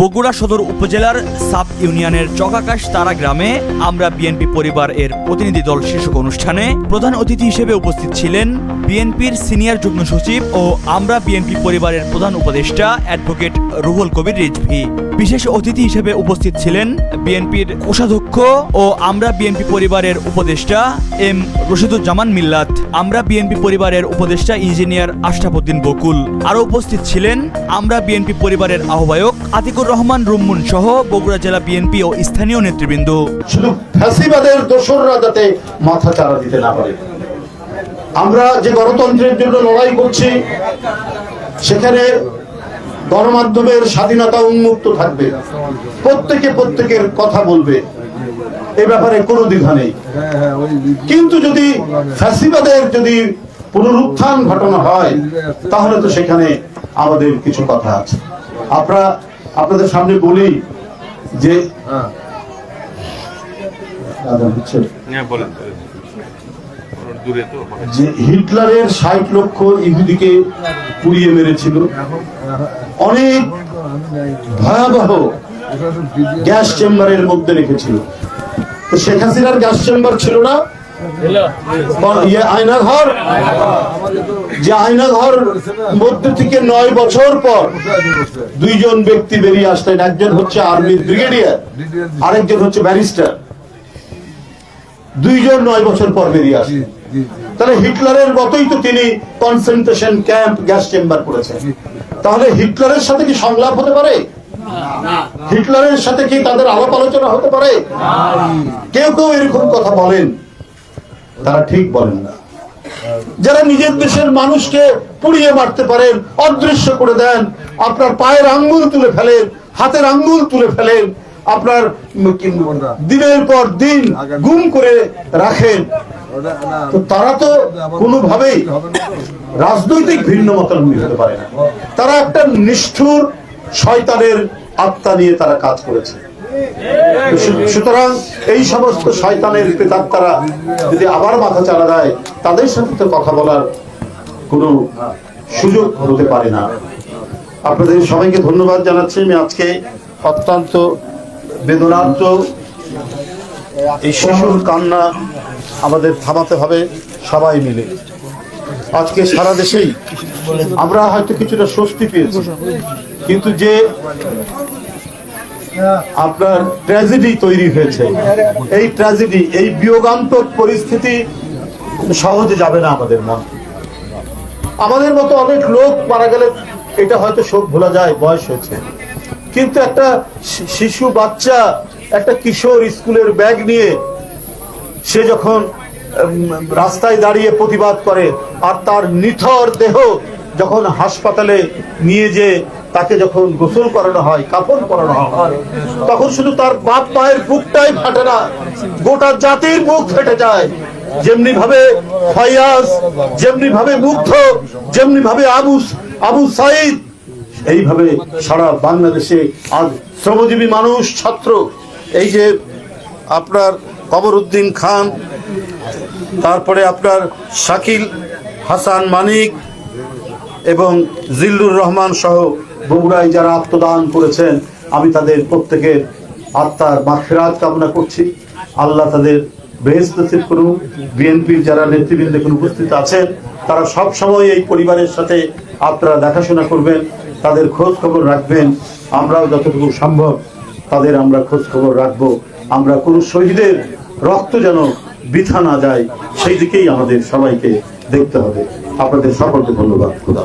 বগুড়া সদর উপজেলার সাব ইউনিয়নের চকাকাশ তারা গ্রামে আমরা বিএনপি পরিবার এর প্রতিনিধি দল শীর্ষক অনুষ্ঠানে প্রধান অতিথি হিসেবে উপস্থিত ছিলেন বিএনপির সিনিয়র যুগ্ম সচিব ও আমরা বিএনপি পরিবারের প্রধান উপদেষ্টা অ্যাডভোকেট রুহুল কবির রিজভি। বিশেষ অতিথি হিসেবে উপস্থিত ছিলেন বিএনপির কোষাধ্যক্ষ ও আমরা বিএনপি পরিবারের উপদেষ্টা এম রশিদুজ্জামান মিল্লাত, আমরা বিএনপি পরিবারের উপদেষ্টা ইঞ্জিনিয়ার আশরাফুদ্দিন বকুল আরও উপস্থিত ছিলেন আমরা বিএনপি পরিবারের আহ্বায়ক আতিকুর রহমান রুম্মুন সহ বগুড়া জেলা বিএনপি ও স্থানীয় নেতৃবৃন্দ। শুধু ফ্যাসিবাদের দোসররা যাতে মাথা দিতে না পারে। আমরা যে গণতন্ত্রের জন্য লড়াই করছি, সেখানে গণমাধ্যমের স্বাধীনতা উন্মুক্ত থাকবে। প্রত্যেকে প্রত্যেকের কথা বলবে। এ ব্যাপারে কোনো দ্বিধা নেই। কিন্তু যদি ফ্যাসিবাদের যদি পুনরুত্থান ঘটনা হয় তাহলে তো সেখানে আমাদের কিছু কথা আছে। আপনারা আপনাদের সামনে বলি যে? হ্যাঁ যে হিটলারের ষাট লক্ষ ইহুদিকে পুড়িয়ে মেরেছিল। অনেক ভয়াবহ গ্যাস চেম্বারের মধ্যে রেখেছিল। তো শেখ হাসিনার গ্যাস চেম্বার ছিল না? ইয়ে আয়না ঘর? যে আয়না ঘর মধ্যে থেকে নয় বছর পর দুইজন ব্যক্তি বেরিয়ে আসলেন। একজন হচ্ছে আর্মির ব্রিগেডিয়ার আরেকজন হচ্ছে ব্যারিস্টার। দুইজন নয় বছর পর বেরিয়ে আসলেন। তাহলে হিটলারের মতোই তো তিনি কনসেন্ট্রেশন ক্যাম্প গ্যাস চেম্বার করেছেন। তাহলে হিটলারের সাথে কি সংলাপ হতে পারে? হিটলারের সাথে কি তাদের আলাপ আলোচনা হতে পারে? কেউ কেউ এরকম কথা বলেন তারা ঠিক বলেন না। যারা নিজের দেশের মানুষকে পুড়িয়ে মারতে পারেন অদৃশ্য করে দেন আপনার পায়ের আঙ্গুল তুলে ফেলেন হাতের আঙ্গুল তুলে ফেলেন আপনার দিনের পর দিন গুম করে রাখেন। তো তারা তো কোনোভাবেই রাজনৈতিক ভিন্ন মতামত হতে পারে না। তারা একটা নিষ্ঠুর শয়তানের আত্মা নিয়ে তারা কাজ করেছে। সুতরাং এই সমস্ত শয়তানের প্রেতাত্মারা যদি আবার মাথা চালা দেয়, তাদের সাথে তো কথা বলার কোনো সুযোগ হতে পারে না। আপনাদের সবাইকে ধন্যবাদ জানাচ্ছি। আমি আজকে অত্যন্ত বেদনার্থ এই শিশুর কান্না আমাদের থামাতে হবে সবাই মিলে। আজকে সারা দেশেই আমরা হয়তো কিছুটা স্বস্তি পেয়েছি, কিন্তু যে আপনার ট্র্যাজেডি তৈরি হয়েছে, এই ট্র্যাজেডি, এই বিয়োগান্তক পরিস্থিতি সহজে যাবে না আমাদের মন। আমাদের মতো অনেক লোক মারা গেলে এটা হয়তো শোক ভোলা যায়, বয়স হয়েছে। কিন্তু একটা শিশু বাচ্চা, একটা কিশোর স্কুলের ব্যাগ নিয়ে সে যখন রাস্তায় দাঁড়িয়ে প্রতিবাদ করে আর তার নিথর দেহ যখন হাসপাতালে নিয়ে যে তাকে যখন গোসল করানো হয়, কাপড় পরানো হয়, তখন শুধু তার বাপ মায়ের বুকটাই ফাটে না, গোটা জাতির বুক ফেটে যায়। যেমনি ভাবে ফয়াজ যেমনি ভাবে মুগ্ধ যেমনি ভাবে আবু আবু সাইদ এইভাবে সারা বাংলাদেশে আজ শ্রমজীবী মানুষ, ছাত্র, এই যে আপনার কবরউদ্দিন খান, তারপরে আপনার শাকিল হাসান মানিক এবং জিল্লুর রহমান সহ বগুড়ায় যারা আত্মদান করেছেন, আমি তাদের প্রত্যেকের আত্মার মাফেরাত কামনা করছি। আল্লাহ তাদের নসিব করুন। বিএনপির যারা নেতৃবৃন্দ এখন উপস্থিত আছেন, তারা সব সময় এই পরিবারের সাথে আপনারা দেখাশোনা করবেন। তাদের খোঁজ খবর রাখবেন, আমরাও যতটুকু সম্ভব তাদের আমরা খোঁজ খবর রাখব আমরা কোনো শহীদের রক্ত যেন বৃথা না যায়, সেই দিকেই আমাদের সবাইকে দেখতে হবে আপনাদের সকলকে ধন্যবাদ, খুদা।